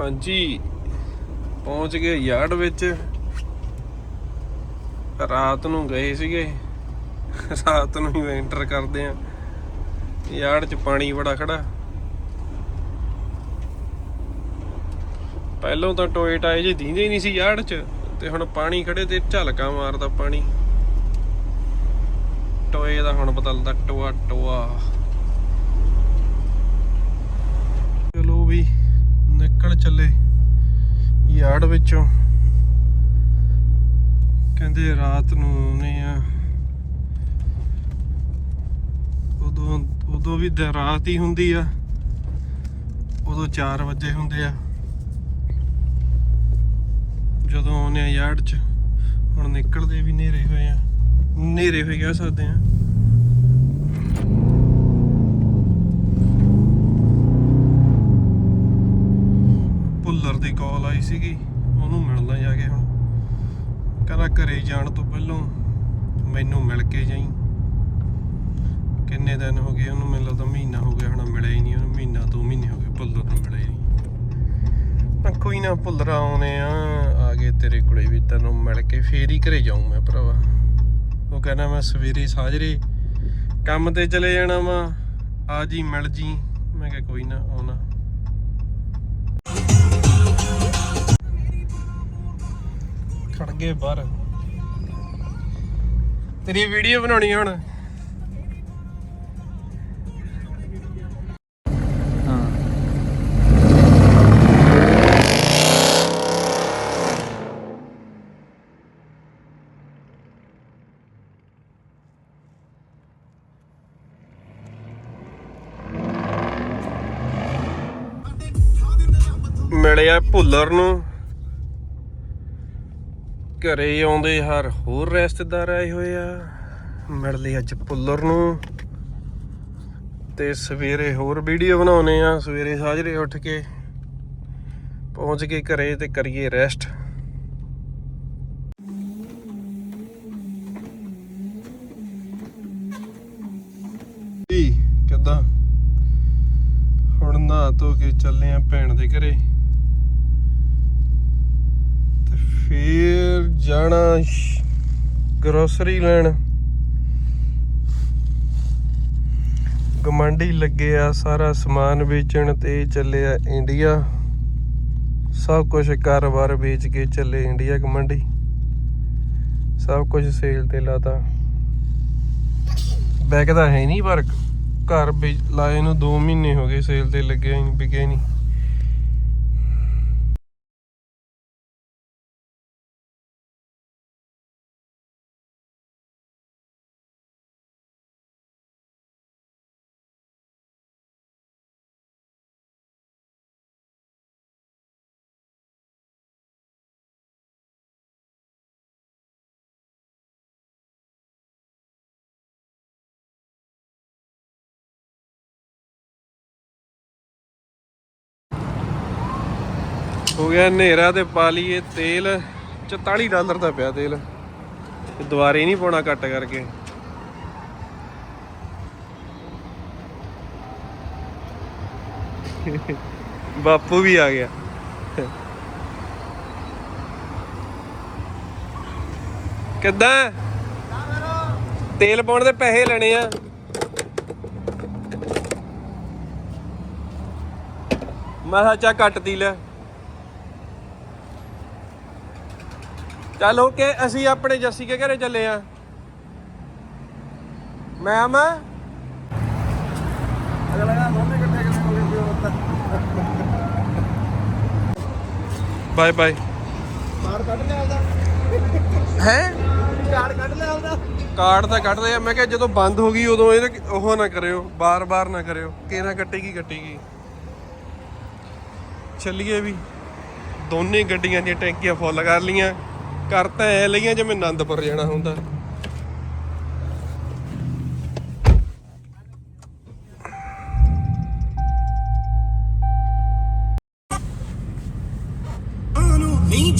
ਹਾਂਜੀ, ਪਹੁੰਚ ਗਏ ਯਾਰਡ ਵਿੱਚ। ਰਾਤ ਨੂੰ ਗਏ ਸੀਗੇ। ਰਾਤ ਨੂੰ ਹੀ ਐਂਟਰ ਕਰਦੇ ਆ। ਯਾਰਡ 'ਚ ਪਾਣੀ ਬੜਾ ਖੜਾ। ਪਹਿਲਾਂ ਤਾਂ ਟੋਏ ਟਾਏ ਜੇ ਦੀਂਦੇ ਹੀ ਨਹੀਂ ਸੀ ਯਾਰਡ 'ਚ, ਤੇ ਹੁਣ ਪਾਣੀ ਖੜੇ ਤੇ ਝਲਕਾ ਮਾਰਦਾ ਪਾਣੀ। ਟੋਏ ਦਾ ਹੁਣ ਪਤਾ ਲੱਗਦਾ ਟੋਆ ਟੋਆ ਚਲੋ ਵੀ ਨਿਕਲ ਚੱਲੇ ਯਾਰਡ ਵਿੱਚੋਂ। ਕਹਿੰਦੇ ਰਾਤ ਨੂੰ ਆਉਨੇ ਆ। ਉਦੋਂ ਉਦੋਂ ਵੀ ਰਾਤ ਹੀ ਹੁੰਦੀ ਆ। ਉਦੋਂ 4 ਵਜੇ ਹੁੰਦੇ ਆ। ਜਦੋਂ ਆਉਨੇ ਆ ਯਾਰਡ 'ਚ, ਹੁਣ ਨਿਕਲਦੇ ਵੀ ਨੇਰੇ ਹੋਏ ਆ। ਨੇਰੇ ਹੋਏ ਕਹਿ ਸਕਦੇ ਆ। ਦੀ ਕਾਲ ਆਈ ਸੀਗੀ, ਉਹਨੂੰ ਮਿਲਣਾ ਜਾ ਕੇ ਹੁਣ। ਕਹਿੰਦਾ ਘਰੇ ਜਾਣ ਤੋਂ ਪਹਿਲਾਂ ਮੈਨੂੰ ਮਿਲ ਕੇ ਜਾਈ। ਕਿੰਨੇ ਦਿਨ ਹੋ ਗਏ ਉਹਨੂੰ ਮੈਨੂੰ ਲੱਗਦਾ ਮਹੀਨਾ ਹੋ ਗਿਆ ਹੁਣ ਮਿਲਿਆ ਹੀ ਨਹੀਂ ਉਹਨੂੰ, ਮਹੀਨਾ ਦੋ ਮਹੀਨੇ ਹੋ ਗਏ ਭੁੱਲਰ ਨੂੰ ਮਿਲਿਆ ਹੀ ਨਹੀਂ। ਕੋਈ ਨਾ ਭੁੱਲਰ ਆਉਨੇ ਆ ਆ ਗਏ ਤੇਰੇ ਕੋਲੇ ਵੀ ਤੈਨੂੰ ਮਿਲ ਕੇ, ਫੇਰ ਹੀ ਘਰੇ ਜਾਊਂ ਮੈਂ ਭਰਾਵਾ। ਉਹ ਕਹਿੰਦਾ ਮੈਂ ਸਵੇਰੇ ਸਾਜਰੇ ਕੰਮ ਤੇ ਚਲੇ ਜਾਣਾ ਵਾ, ਆ ਜੀ ਮਿਲ ਜੀ। ਮੈਂ ਕਿਹਾ ਕੋਈ ਨਾ ਆਉਣਾ। ਖੜ ਗਏ ਬਾਹਰ। ਤੇਰੀ ਵੀਡੀਓ ਬਣਾਉਣੀ ਹੁਣ। ਮਿਲਿਆ ਭੁੱਲਰ ਨੂੰ। ਘਰੇ ਆਉਂਦੇ ਹਰ ਹੋਰ ਰਿਸ਼ਤੇਦਾਰ ਆਏ ਹੋਏ ਆ। ਮਿਲ ਲਈ ਅੱਜ ਭੁੱਲਰ ਨੂੰ। ਤੇ ਸਵੇਰੇ ਹੋਰ ਵੀਡੀਓ ਬਣਾਉਨੇ ਆ, ਸਵੇਰੇ ਸਾਜਰੇ ਉੱਠ ਕੇ। ਪਹੁੰਚ ਕੇ ਘਰੇ ਤੇ ਕਰੀਏ ਰੈਸਟ ਕਿੱਦਾਂ? ਹੁਣ ਨਹਾ ਧੋ ਕੇ ਚੱਲੇ ਆ ਭੈਣ ਦੇ ਘਰੇ ਤੇ ਫੇਰ ਜਾਣਾ ਗਰੋਸਰੀ ਲੈਣ। ਗਮੰਡੀ ਲੱਗੇ ਆ, ਸਾਰਾ ਸਮਾਨ ਵੇਚਣ ਤੇ ਚੱਲੇ ਆ ਇੰਡੀਆ ਸਭ ਕੁਝ ਕਾਰੋਬਾਰ ਵੇਚ ਕੇ ਚੱਲੇ ਇੰਡੀਆ ਗਮੰਡੀ ਸਭ ਕੁਝ ਸੇਲ ਤੇ ਲਾਤਾ। ਬੈਗ ਤਾਂ ਹੈ ਨਹੀਂ ਪਰ ਘਰ ਵੀ ਲਾਏ ਨੂੰ 2 ਮਹੀਨੇ ਹੋ ਗਏ ਸੇਲ ਤੇ ਲੱਗਿਆ ਨਹੀਂ ਵਿਕਿਆ ਹੀ ਨਹੀਂ। ਹੋ ਗਿਆ ਹਨੇਰਾ ਤੇ ਪਾ ਲਈਏ ਤੇਲ। 44 ਡਾਲਰ ਦਾ ਪਿਆ ਤੇਲ। ਤੇ ਦੁਬਾਰੇ ਨਹੀਂ ਪਾਉਣਾ ਕੱਟ ਕਰਕੇ। ਬਾਪੂ ਵੀ ਆ ਗਿਆ। ਕਿੱਦਾਂ? ਤੇਲ ਪਾਉਣ ਦੇ ਪੈਸੇ ਲੈਣੇ ਆ। ਮੈਂ ਕਿਹਾ ਚਾ ਕੱਟ ਤੀ ਲੈ। ਚੱਲ ਓਕੇ ਅਸੀਂ ਆਪਣੇ ਜੱਸੀ ਕੇ ਘਰੇ ਚੱਲੇ ਆ। ਮੈਂ ਬਾਏ ਬਾਏ ਬਾਹਰ ਕੱਢ ਲਿਆ ਉਹਦਾ। ਹੈ? ਕਾਰਡ ਕੱਢ ਲਿਆ ਉਹਦਾ। ਕਾਰਡ ਤਾਂ ਕੱਢਦੇ ਆ। ਮੈਂ ਕਿਹਾ ਜਦੋਂ ਬੰਦ ਹੋ ਗਈ ਉਦੋਂ ਇਹ ਉਹ ਨਾ ਕਰਿਓ। ਬਾਰ-ਬਾਰ ਨਾ ਕਰਿਓ। ਕਿਹਨਾਂ ਕੱਟੇਗੀ ਕੱਟੇਗੀ। ਚੱਲੀਏ ਵੀ। ਦੋਨੇ ਗੱਡੀਆਂ ਦੀਆਂ ਟੈਂਕੀਆਂ ਫੁੱਲ ਕਰ ਲੀਆਂ ਕਰ ਤਾਂ ਐ ਲਈਆਂ ਜਿਵੇਂ ਆਨੰਦਪੁਰ ਜਾਣਾ ਹੁੰਦਾ। ਨਹੀਂ